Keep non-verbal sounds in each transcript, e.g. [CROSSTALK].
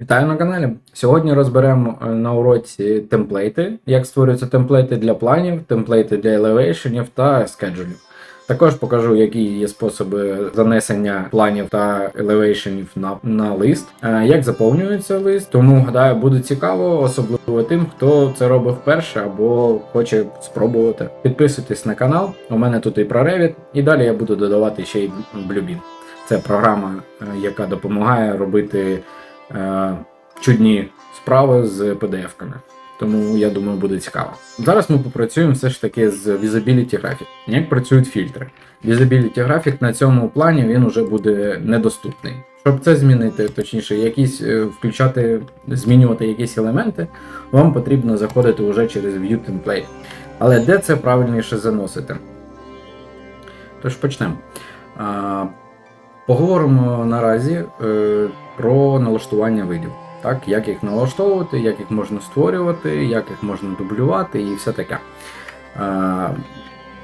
Вітаю на каналі. Сьогодні розберемо е, на уроці темплейти, як створюються темплейти для планів, темплейти для елевейшенів та скеджулів. Також покажу, які є способи занесення планів та елевейшенів на, на лист, е, як заповнюється лист. Тому гадаю, буде цікаво, особливо тим, хто це робив вперше або хоче спробувати. Підписуйтесь на канал. У мене тут і про Revit, і далі я буду додавати ще й Bluebeam. Це програма, е, яка допомагає робити чудні справи з PDF-ками. Тому я думаю, буде цікаво. Зараз ми попрацюємо все ж таки з Visibility Graphic. Як працюють фільтри? Visibility Graphic на цьому плані він вже буде недоступний. Щоб це змінити, точніше, якісь е, включати, змінювати якісь елементи, вам потрібно заходити вже через View Template. Але де це правильніше заносити? Тож почнемо. Поговоримо наразі е, про налаштування видів. Так, як їх налаштовувати, як їх можна створювати, як їх можна дублювати і все таке. Е,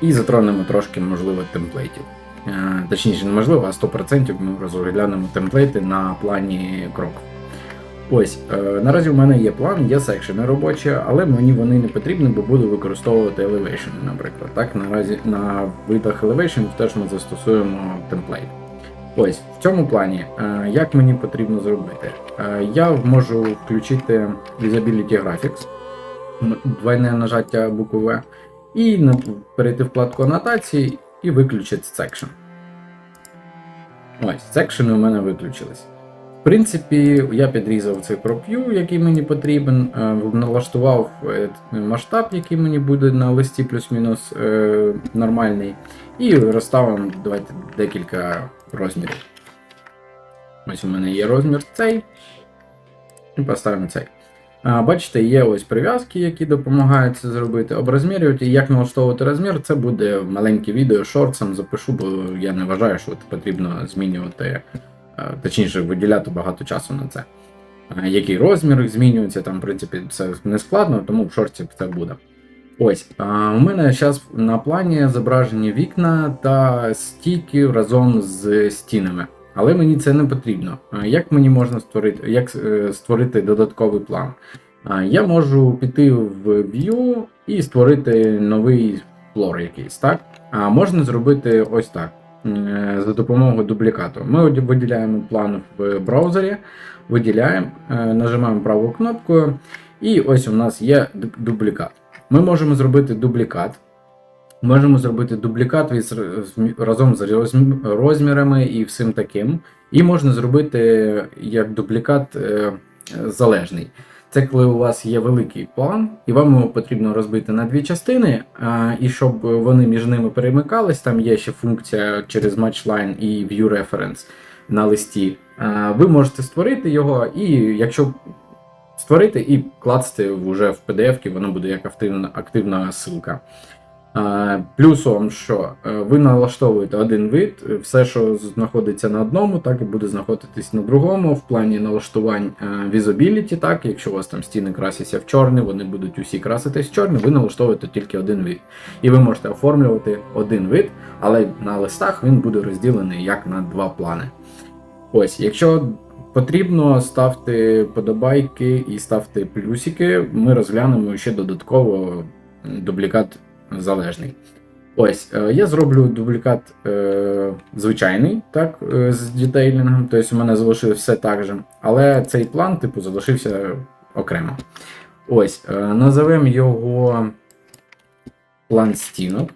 і затронемо трошки, можливо, темплейтів. Е, точніше, не можливо, а 100% ми розглянемо темплейти на плані крок. Ось, е, наразі в мене є план, є секшени робочі, але мені вони не потрібні, бо буду використовувати Elevation, наприклад. Так, наразі на видах Elevation теж ми застосуємо темплейт. Ось в цьому плані, е, як мені потрібно зробити? Е, Я можу включити Visibility Graphics, двойне нажаття букви V, і перейти в вкладку анотації і виключити Section. Ось, секшени у мене виключились. В принципі, я підрізав цей ProView, який мені потрібен, е, налаштував масштаб, який мені буде на листі плюс-мінус нормальний, і розставив давайте декілька розмірів. Ось у мене є розмір цей. І поставимо цей. А, Бачите, є ось прив'язки, які допомагають це зробити. Оброзмірювати, як налаштовувати розмір, це буде маленьке відео, шортсом запишу, бо я не вважаю, що потрібно змінювати, точніше, виділяти багато часу на це. Який розмір змінюється, там, в принципі, це не складно, тому в шорті це буде. Ось, у мене зараз на плані зображені вікна та стійки разом з стінами. Але мені це не потрібно. Як мені можна створити, як е, створити додатковий план? Я можу піти в View і створити новий флор якийсь, так? А можна зробити ось так. е, За допомогою дублікату. Ми виділяємо план в браузері, виділяємо, е, нажимаємо правою кнопкою, і ось у нас є дублікат. Ми можемо зробити дублікат. Можемо зробити дублікат разом з розмірами і всім таким. І можна зробити як дублікат е, залежний. Це коли у вас є великий план, і вам його потрібно розбити на дві частини, і щоб вони між ними перемикались, там є ще функція через Matchline і View Reference на листі. Ви можете створити його, і якщо створити і класти вже в PDF, воно буде як активна, активна ссылка. Плюсом, що е, ви налаштовуєте один вид, все, що знаходиться на одному, так і буде знаходитись на другому. В плані налаштувань е, так, якщо у вас там стіни красяться в чорний, вони будуть усі краситись в чорний, ви налаштовуєте тільки один вид. І ви можете оформлювати один вид, але на листах він буде розділений як на два плани. Ось, якщо потрібно, ставте подобайки і ставте плюсики, ми розглянемо ще додатково дублікат залежний. Ось, е, я зроблю дублікат е, звичайний, так, е, з детейлінгом, тобто у мене залишилось все так же. Але цей план, типу, залишився окремо. Ось, е, називемо його план стінок.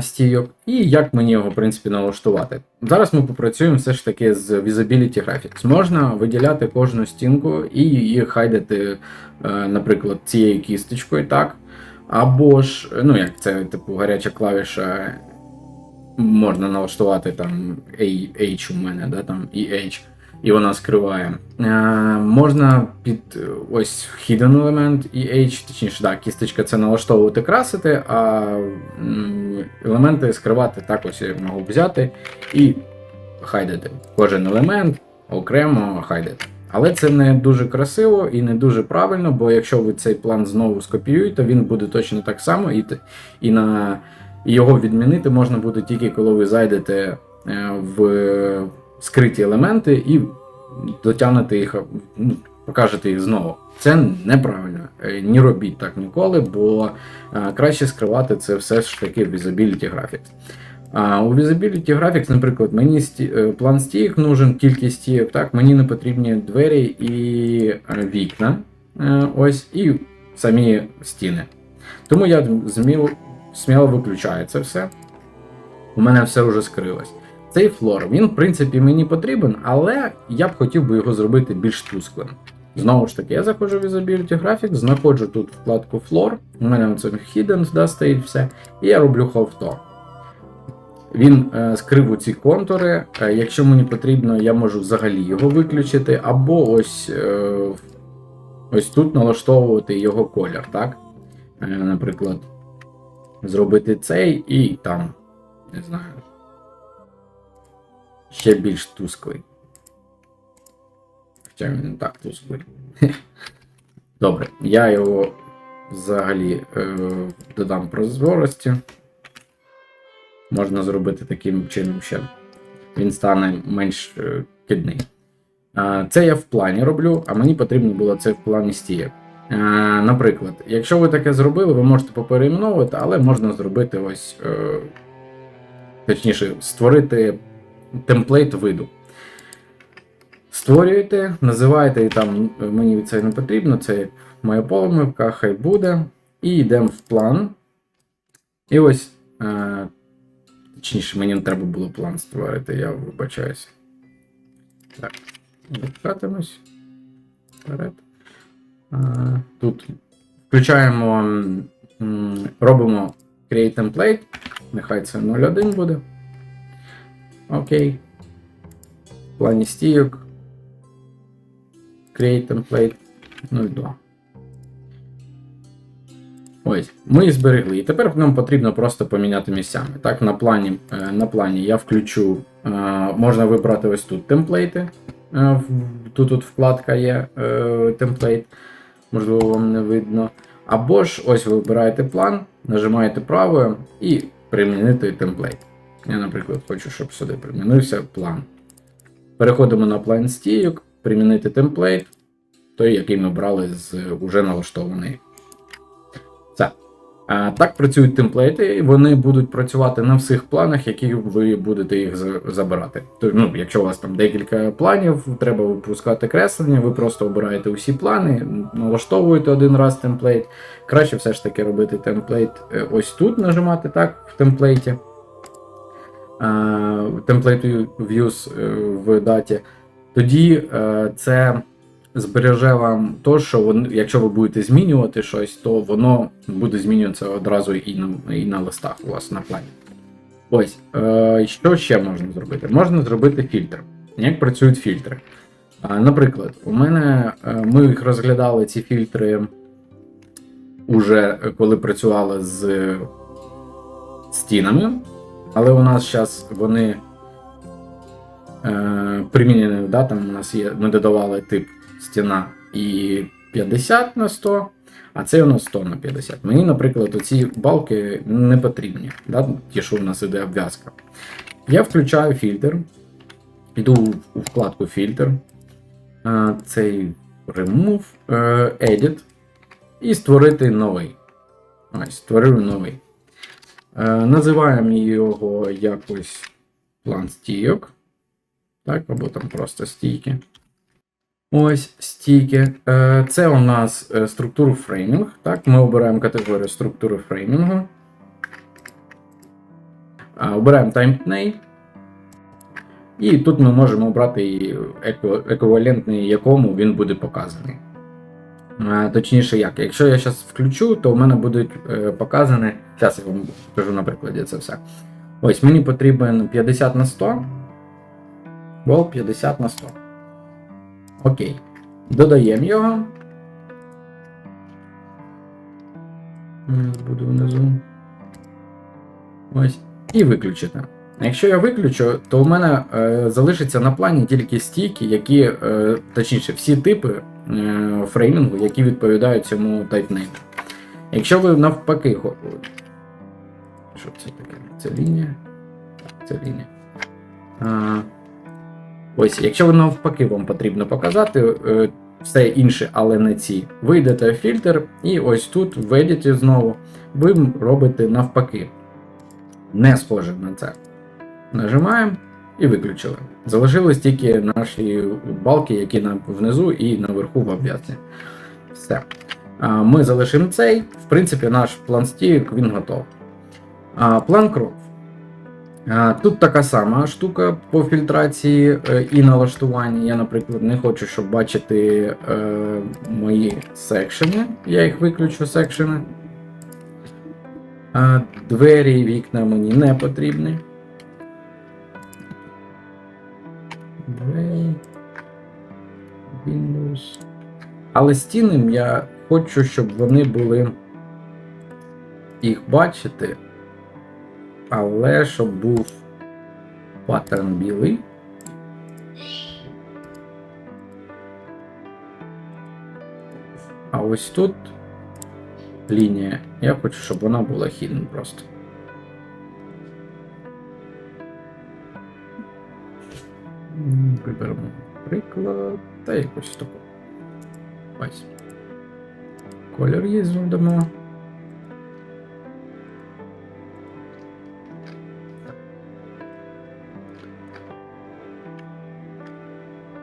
Стійок, і як мені його, в принципі, налаштувати. Зараз ми попрацюємо все ж таки з Visibility Graphics. Можна виділяти кожну стінку і її хайдити, е, наприклад, цією кісточкою, так. Або ж, ну як це, типу, гаряча клавіша, можна налаштувати там H у мене, да, там і H, і вона скриває. Е, можна під ось hidden елемент і H, точніше, да, кісточка це налаштовувати, красити, а елементи скривати так ось я можу взяти і хайдити. Кожен елемент окремо хайдити. Але це не дуже красиво і не дуже правильно, бо якщо ви цей план знову скопіюєте, він буде точно так само, і, і на і його відмінити можна буде тільки коли ви зайдете е, в скриті елементи і дотягнете їх, ну, покажете їх знову. Це неправильно. Не робіть так ніколи, бо е, краще скривати це все ж таки в Usability Graphics. А у Visibility Graphics, наприклад, мені сті... е, план стійок нужен, кількість стійок, так, мені не потрібні двері і е, вікна. Ось, і самі стіни. Тому я зміло, сміло виключаю це все. У мене все вже скрилось. Цей флор, він, в принципі, мені потрібен, але я б хотів би його зробити більш тусклим. Знову ж таки, я заходжу в Usability Graphics, знаходжу тут вкладку Floor, у мене це Hidden да, стоїть все, і я роблю Tone. Він е, скрив ці контури. Е, якщо мені потрібно, я можу взагалі його виключити, або ось, е, ось тут налаштовувати його колір, так? Е, наприклад, зробити цей і там, не знаю, ще більш тусклий. Хоча він не так тусклий. [LAUGHS] Добре, я його взагалі е, додам прозорості. Можна зробити таким чином ще. Він стане менш е, кидний. Е, Це я в плані роблю, а мені потрібно було це в плані стієк. Е, Наприклад, якщо ви таке зробили, ви можете поперейменовувати, але можна зробити ось. е, Точніше, створити темплейт виду. Створюєте, називаєте і там е, мені це не потрібно, це моя помилка, хай буде. І йдемо в план. І ось. Е, Точніше, мені не треба було план створити, я вибачаюся. Так, вертатимось. Вперед. А, тут включаємо, робимо Create Template. Нехай це 01 буде. Окей. В плані стійок. Create Template 02. Ось, ми зберегли. І тепер нам потрібно просто поміняти місцями. Так, на плані, е, на плані я включу, е, можна вибрати ось тут темплейти. Е, Тут, тут вкладка є темплейт, можливо, вам не видно. Або ж ось ви вибираєте план, нажимаєте правою і примінити темплейт. Я, наприклад, хочу, щоб сюди примінився план. Переходимо на план стійок, примінити темплейт, той, який ми брали з уже налаштований. Це. А, так працюють темплейти, і вони будуть працювати на всіх планах, які ви будете їх забирати. Тобто, ну, якщо у вас там декілька планів, треба випускати креслення, ви просто обираєте усі плани, налаштовуєте один раз темплейт. Краще все ж таки робити темплейт е, ось тут, нажимати так, в темплейті. А, Темплейт views е, в даті. Тоді е, це збереже вам то, що вон, якщо ви будете змінювати щось, то воно буде змінюватися одразу і на, і на листах у вас на плані. Ось, е, що ще можна зробити? Можна зробити фільтр. Як працюють фільтри? Наприклад, у мене е, ми їх розглядали ці фільтри уже е, коли працювали з стінами, але у нас зараз вони е, примінені, да, там у нас є, ми додавали тип стіна і 50 на 100, а це у нас 100 на 50. Мені, наприклад, оці балки не потрібні, да, ті, що у нас іде обв'язка. Я включаю фільтр, йду у вкладку фільтр, е, цей remove, е, edit і створити новий. Ось, створив новий. Е, називаємо його якось план стійок. Так, або там просто стійки. Ось стійки. Е, Це у нас е, структуру фреймінг. Так, ми обираємо категорію структури фреймінгу. Обираємо TimeName. І тут ми можемо обрати еквівалентний, якому він буде показаний. Е, Точніше, як. Якщо я зараз включу, то в мене будуть е, показані. Зараз я вам покажу на прикладі це все. Ось мені потрібен 50 на 100. Вол 50 на 100. Окей. Додаємо його. Буду внизу. Ось. І виключити. Якщо я виключу, то в мене е, залишиться на плані тільки стійки, які, е, точніше, всі типи фреймінгу, які відповідають цьому тайтнейму. Якщо ви навпаки. Що це таке? Це лінія? Це лінія. А, Ось, якщо ви навпаки вам потрібно показати е, все інше, але не ці, ви йдете в фільтр, і ось тут в знову ви робите навпаки. Не схоже на це. Нажимаємо і виключили. Залишились тільки наші балки, які на, внизу і наверху в обв'язці. Все. Ми залишимо цей. В принципі, наш план стійок він готов. А, План кроків. А, Тут така сама штука по фільтрації е, і налаштуванні. Я, наприклад, не хочу, щоб бачити е, мої секшени. Я їх виключу секшени. Двері і вікна мені не потрібні. Двері. Windows. Але стіни я хочу, щоб вони були їх бачити. Але щоб був паттерн білий. А ось тут лінія. Я хочу, щоб вона була hidden просто. Виберемо приклад та якось таку. Ось. Колір є дамо.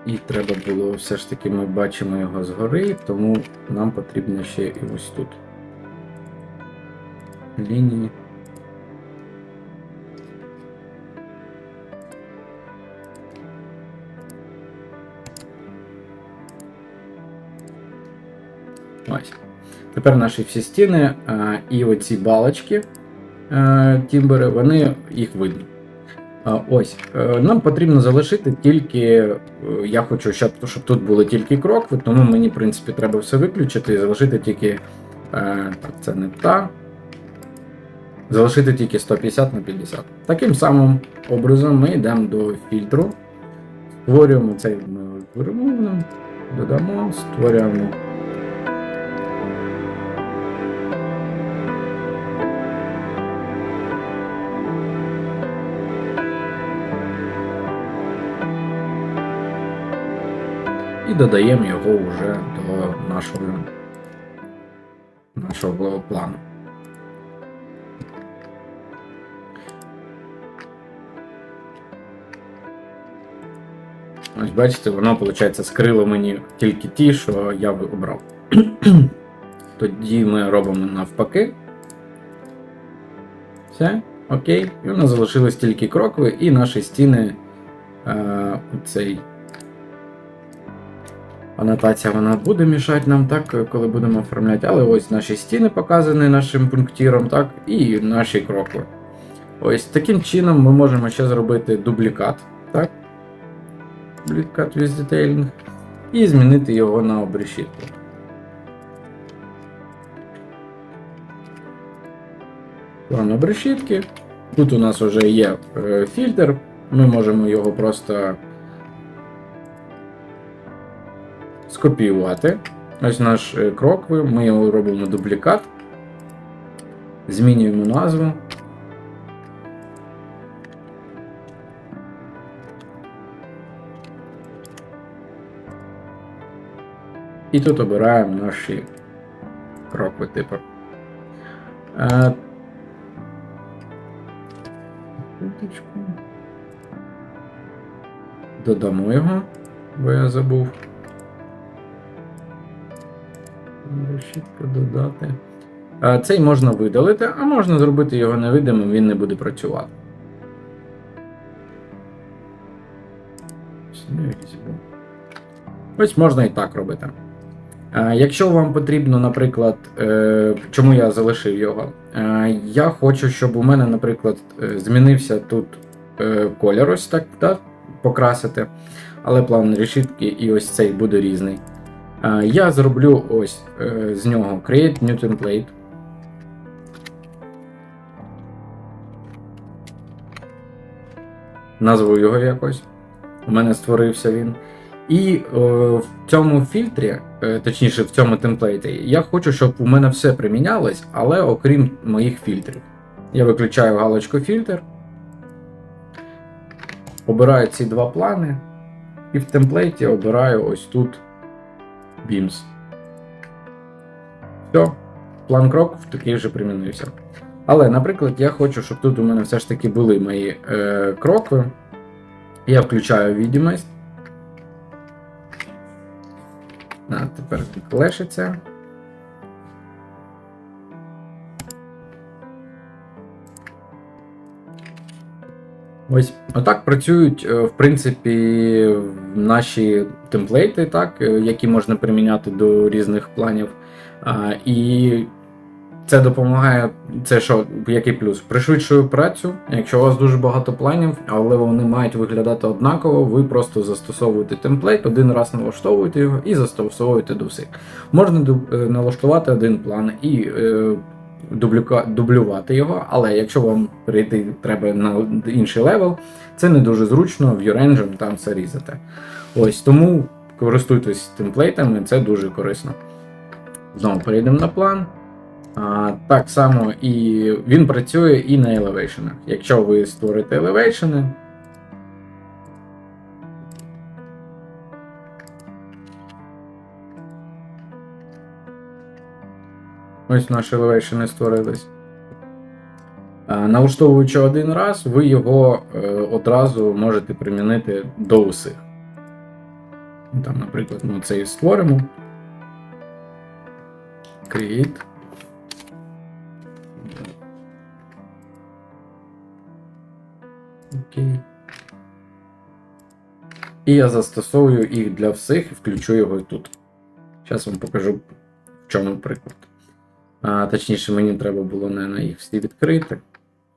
І треба було все ж таки, ми бачимо його згори, тому нам потрібно ще і ось тут. Лінії. Тепер наші всі стіни і оці балочки е, тімбери, вони їх видно. Ось, е, нам потрібно залишити тільки. е, Я хочу, щоб, щоб тут були тільки крокви, тому мені, в принципі, треба все виключити і залишити тільки. Так, це не та. Залишити тільки 150 на 50. Таким самим образом ми йдемо до фільтру. Створюємо цей ми додамо, створюємо. І додаємо його вже до нашого, нашого плану. Ось бачите, воно, виходить, скрило мені тільки ті, що я обрав. [CLEARS THROAT] Тоді ми робимо навпаки. Все, окей. І у нас залишились тільки крокви і наші стіни. Е, цей Анотація вона буде мішати нам, так, коли будемо оформляти, але ось наші стіни показані нашим пунктіром, так, і наші крокви. Ось таким чином ми можемо ще зробити дублікат. так, Дублікат with detailing. І змінити його на обрешітку. План обрешітки. Тут у нас вже є е, фільтр, ми можемо його просто скопіювати. Ось наш е, крокви, ми його робимо дублікат, змінюємо назву. І тут обираємо наші крокви типу. Е. Додамо його, бо я забув. Решітка додати. Цей можна видалити, а можна зробити його невидимим, він не буде працювати. Ось можна і так робити. Якщо вам потрібно, наприклад, е, чому я залишив його, Е, я хочу, щоб у мене, наприклад, е, змінився тут е, колір, ось так, так покрасити, але план решітки і ось цей буде різний. Е, Я зроблю ось е, з нього Create New Template. Назву його якось. У мене створився він. І е, в цьому фільтрі, точніше, в цьому темплейті, я хочу, щоб у мене все примінялось, але окрім моїх фільтрів. Я виключаю галочку фільтр. Обираю ці два плани І в темплейті обираю ось тут Beams. Все, план крок такий вже примінився. Але, наприклад, я хочу, щоб тут у мене все ж таки були мої е, крокви. Я включаю відомість. А, тепер клешиться. Ось, отак працюють, е, в принципі, наші темплейти, так, е, які можна приміняти до різних планів. І це допомагає, це що, який плюс? Пришвидшує працю. Якщо у вас дуже багато планів, але вони мають виглядати однаково, ви просто застосовуєте темплейт, один раз налаштовуєте його і застосовуєте до всіх. Можна е, налаштувати один план і е, дублюка, дублювати його, але якщо вам перейти треба на інший левел, це не дуже зручно, в Engine там все різати. Ось тому користуйтесь темплейтами, це дуже корисно. Знову перейдемо на план. А, так само і він працює і на елевейшенах. Якщо ви створите елевейшени, ось наші елевейшени створились. Налаштовуючи один раз, ви його е, одразу можете примінити до усіх. Там, наприклад, ми цей створимо. Create. Окей. І я застосовую їх для всіх і включу його тут. Зараз вам покажу, в чому приклад. А, точніше, мені треба було на їх всі відкрити.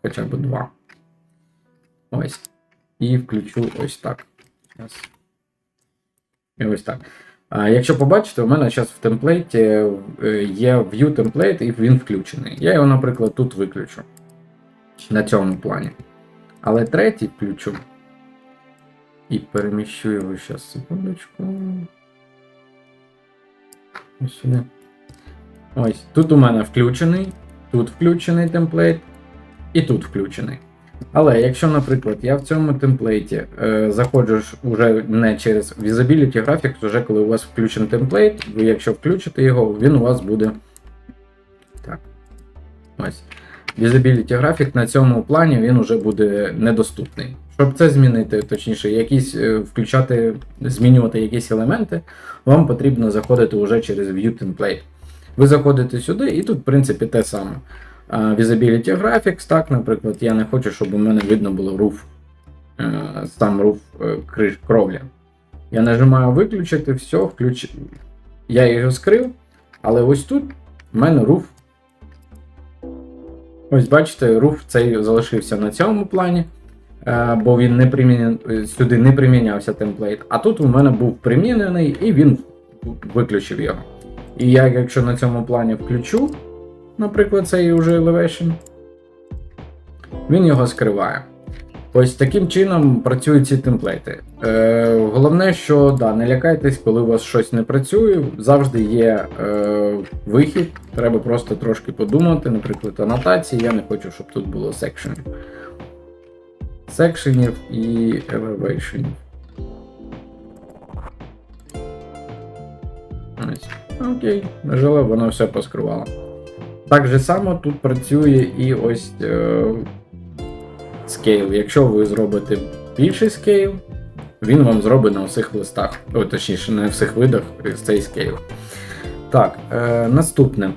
Хоча б два. Ось. І включу ось так. Зараз. І ось так. А, якщо побачите, у мене зараз в темплейті е, є view темплейт і він включений. Я його, наприклад, тут виключу. На цьому плані. Але третій включу. І переміщу його зараз, секундочку. Ось сюди. Ось. Тут у мене включений, тут включений темплейт, і тут включений. Але якщо, наприклад, я в цьому темплейті е, заходжу ж уже не через Visibility Graphics, вже коли у вас включений темплейт, ви якщо включите його, він у вас буде. Так. Ось. Visibility Graphic на цьому плані він уже буде недоступний. Щоб це змінити, точніше, якісь е, включати, змінювати якісь елементи, вам потрібно заходити вже через View Template. Ви заходите сюди, і тут, в принципі, те саме. Visibility Graphics, так, наприклад, я не хочу, щоб у мене видно було руф, е, сам руф е, кровля. Я нажимаю виключити, все, включ... я його скрив, але ось тут в мене руф Ось бачите, рух цей залишився на цьому плані, е, бо він не приміня... сюди не примінявся темплейт. А тут у мене був примінений і він виключив його. І я, якщо на цьому плані включу, наприклад, цей уже elevation, він його скриває. Ось таким чином працюють ці темплейти. Е, Головне, що да, не лякайтесь, коли у вас щось не працює, завжди є е, вихід. Треба просто трошки подумати, наприклад, анотації. Я не хочу, щоб тут було секшенів. Секшенів і elevation. Ось. Окей, нажала, воно все поскривало. Так же само тут працює і ось. Е. Якщо ви зробите більший скейл, він вам зробить на всіх листах, о, точніше, на всіх видах цей скейл. Так, е, наступне.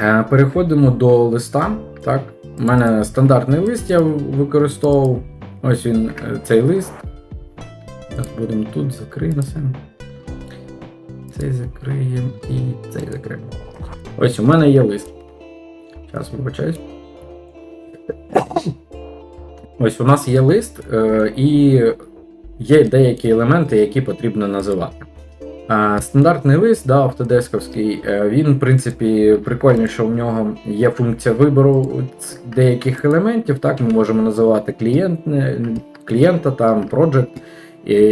Е, переходимо до листа. Так, У мене стандартний лист я використовував. Ось він, е, цей лист. Так, будемо тут закриємо все. Цей закриємо і цей закриємо. Ось у мене є лист. Зараз вибачаюсь. Ось у нас є лист, е, і є деякі елементи, які потрібно називати. Стандартний лист, да, автодесковський, е, він, в принципі, прикольний, що в нього є функція вибору деяких елементів. Так, Ми можемо називати клієнт, клієнта, там, project,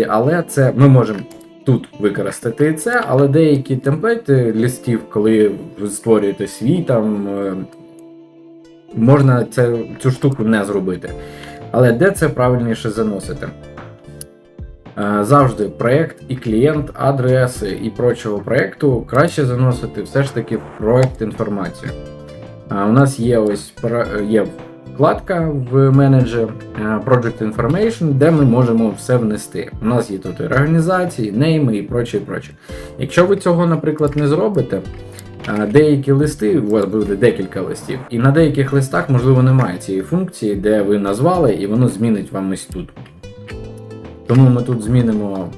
але це ми можемо тут використати це, але деякі темплейти листів, коли ви створюєте свій, там, е, можна це, цю штуку не зробити. Але де це правильніше заносити? Е, Завжди проєкт і клієнт, адреси і прочого проєкту краще заносити все ж таки в проєкт інформацію. Е, У нас є ось є вкладка в менеджер е, Project Information, де ми можемо все внести. У нас є тут організації, нейми і проче, і. Якщо ви цього, наприклад, не зробите, е, деякі листи, у вас буде декілька листів, і на деяких листах, можливо, немає цієї функції, де ви назвали, і воно змінить вам ось тут. Тому ми тут змінимо.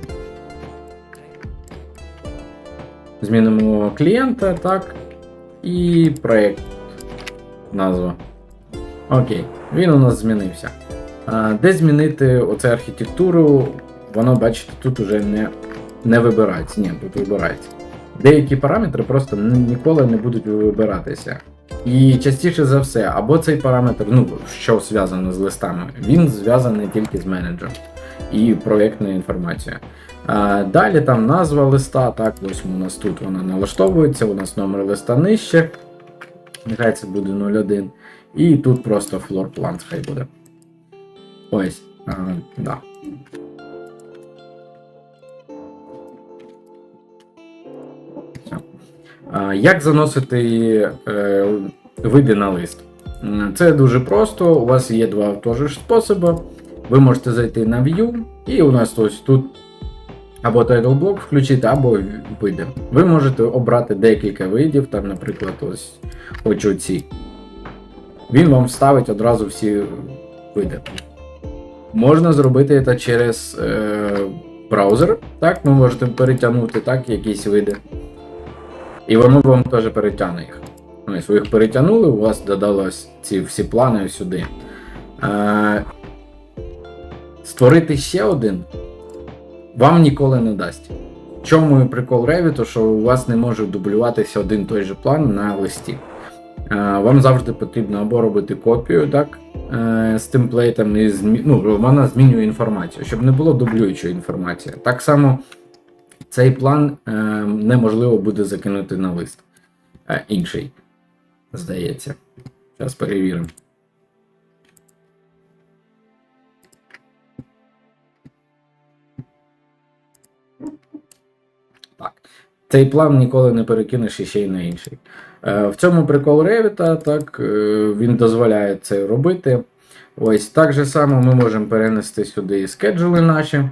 Змінимо клієнта, так, і проєкт. Назва. Окей, він у нас змінився. Де змінити оце архітектуру, воно, бачите, тут уже не, не вибирається. Ні, тут вибирається. Деякі параметри просто ніколи не будуть вибиратися. І частіше за все, або цей параметр, ну, що зв'язано з листами, він зв'язаний тільки з менеджером і проєктною інформацією. Далі там назва листа, так, ось у нас тут вона налаштовується, у нас номер листа нижче. Нехай це буде 01. І тут просто plan хай буде. Ось. А, да. А, як заносити е, види на лист? Це дуже просто. У вас є два теж способи. Ви можете зайти на View, і у нас ось тут або title block включити, або види. Ви можете обрати декілька видів, там, наприклад, ось хочу ці. Він вам вставить одразу всі види. Можна зробити це через е, браузер. Так, ви можете перетягнути так, якісь види. І воно вам теж перетягне їх. Ось ви їх перетягнули, у вас додалось ці всі плани сюди. Е, створити ще один вам ніколи не дасть. Чому прикол Revit, що у вас не може дублюватися один той же план на листі. Е, Вам завжди потрібно або робити копію, так, е, з темплейтом, і змі... ну, вона змінює інформацію, щоб не було дублюючої інформації. Так само цей план е, неможливо буде закинути на лист. Інший, здається. Зараз перевіримо. Цей план ніколи не перекинеш іще й на інший. Е, В цьому прикол Revit, так, е, він дозволяє це робити. Ось так же само ми можемо перенести сюди і скеджули наші.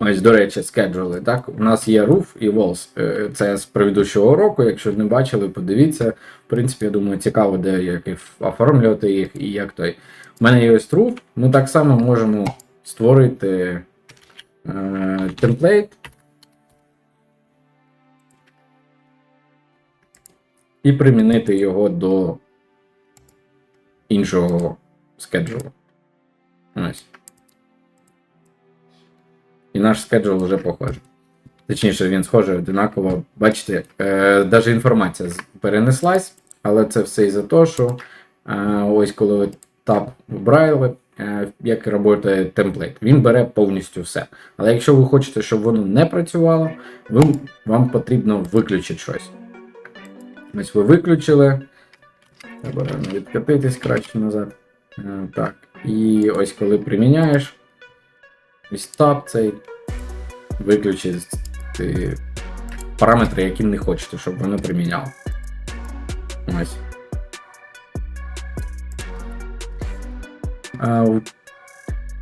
Ось, до речі, скеджули. Так? У нас є roof і walls. Е, Це з предыдущого року. Якщо не бачили, подивіться. В принципі, я думаю, цікаво, де як оформлювати їх і як той. У мене є ось roof. Ми так само можемо створити е, темплейт. І примінити його до іншого скеджулу. Ось. І наш скеджул вже похожий. Точніше, він схожий одинаково. Бачите, е, навіть інформація перенеслась, але це все із-за того, що е, ось коли ви тап вбрали, е, як працює темплейт, він бере повністю все. Але якщо ви хочете, щоб воно не працювало, ви, вам потрібно виключити щось. Ось ви виключили. Реально відкатитись краще назад. Е, Так. І ось коли приміняєш, ось тап цей виключить ти параметри, які не хочете, щоб воно приміняло. Ось.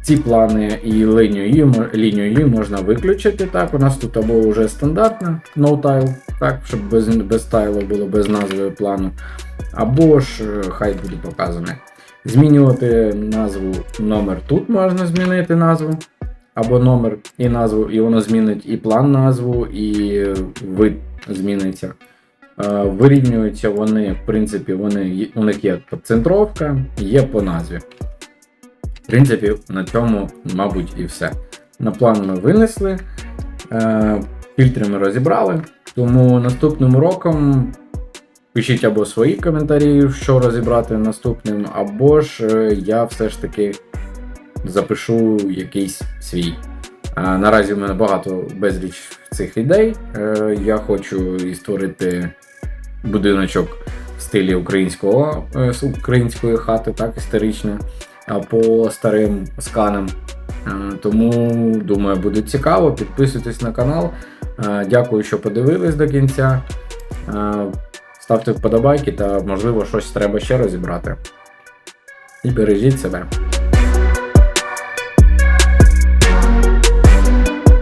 Ці плани і лінію лінію можна виключити. Так, у нас тут або вже стандартна no tile, так, щоб без, без тайлу було без назви плану. Або ж е, хай буде показане. Змінювати назву номер тут можна змінити назву. Або номер і назву, і воно змінить і план назву, і вид зміниться. Е, Вирівнюються вони, в принципі, вони, у них є центровка, є по назві. В принципі, на цьому, мабуть, і все. На план ми винесли, е, фільтри ми розібрали. Тому наступним роком пишіть або свої коментарі, що розібрати наступним, або ж е, я все ж таки запишу якийсь свій. Наразі в мене багато безліч цих ідей. Е, я хочу і створити будиночок в стилі українського, е, української хати, так, історично, по старим сканам. Тому думаю, буде цікаво. Підписуйтесь на канал. Е, Дякую, що подивились до кінця. Е, Ставте вподобайки та, можливо, щось треба ще розібрати. І бережіть себе.